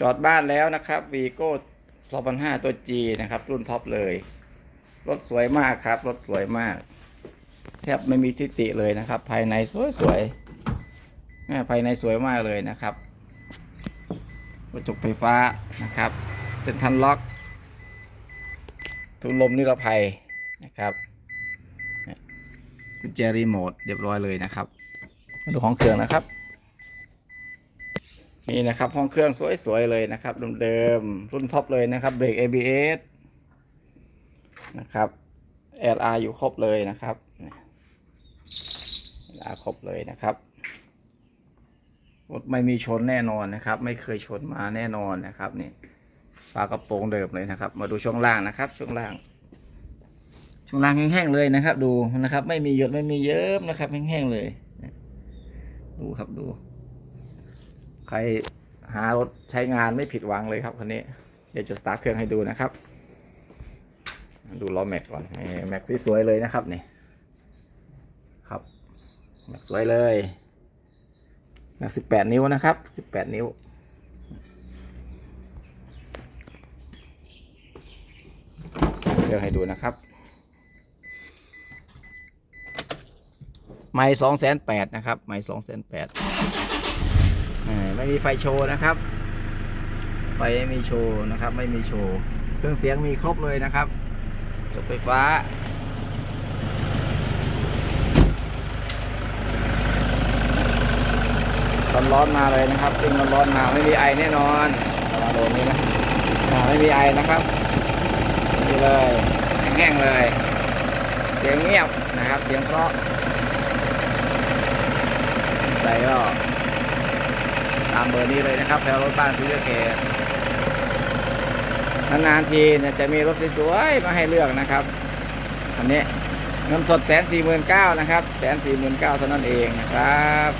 จอดบ้านแล้วนะครับวีโก้2005 ตัว G นะครับ รุ่นท็อปเลย รถสวยมากครับ รถสวยมาก แทบไม่มีทิฏฐิเลยนะครับ ภายในสวยๆภายในสวยมากเลยนะครับกระจกไฟฟ้านะครับ เซ็นทรัลล็อก ถุงลมนิรภัยนะครับกุญแจรีโมทเรียบร้อยเลยนะครับมาดูห้องเครื่องนะครับ นี่นะครับ ห้องเครื่องสวยๆเลยนะครับเดิมๆรุ่นท็อปเลยนะครับเบรก ABS นะครับ LR อยู่ครบเลยนะครับ LR ครบเลยนะครับรถไม่มีชนแน่นอนนะครับ ไม่เคยชนมาแน่นอนนะครับนี่ฝากระโปรงเดิมเลยนะครับ มาดูช่วงล่างนะครับ ช่วงล่าง ช่วงล่างแห้งๆเลยนะครับ ดูนะครับ ไม่มีหยดไม่มีเยิ้มนะครับแห้งๆเลย ดูครับดู รหารถใช้งานไม่ผิดหวังเลยครับคันนี้ เดี๋ยวจะสตาร์ทเครื่องให้ดูนะครับ ดูล้อแม็กก่อนแม็กสวยๆเลยนะครับนี่ครับแม็กสวยเลยแม็กสิบแปดนิ้วนะครับสิบแปดนิ้วเครื่องให้ดูนะครับไม่สองแสนแปดนะครับ ไม่สองแสนแปด ไม่มีไฟโชว์นะครับไฟไม่มีโชว์นะครับ ไม่มีโชว์เครื่องเสียงมีครบเลยนะครับจบไฟฟ้าร้อนร้อนๆมาเลยนะครับซึ่งร้อนร้อนๆมาไม่มีไอแน่นอนมาโดนนี้นะไม่มีไอนะครับนี่เลยแห้งเลย เสียงเงียบนะครับ เสียงเพราะใส่ก็ ตามเบอร์นี้เลยนะครับแถวรถบ้านซีเรียเกตนานๆทีเนี่ยจะมีรถสวยๆมาให้เลือกนะครับอันนี้เงินสดแสนสี่หมื่นเก้านะครับแสนสี่หมื่นเก้าเท่านั้นเองนะครับ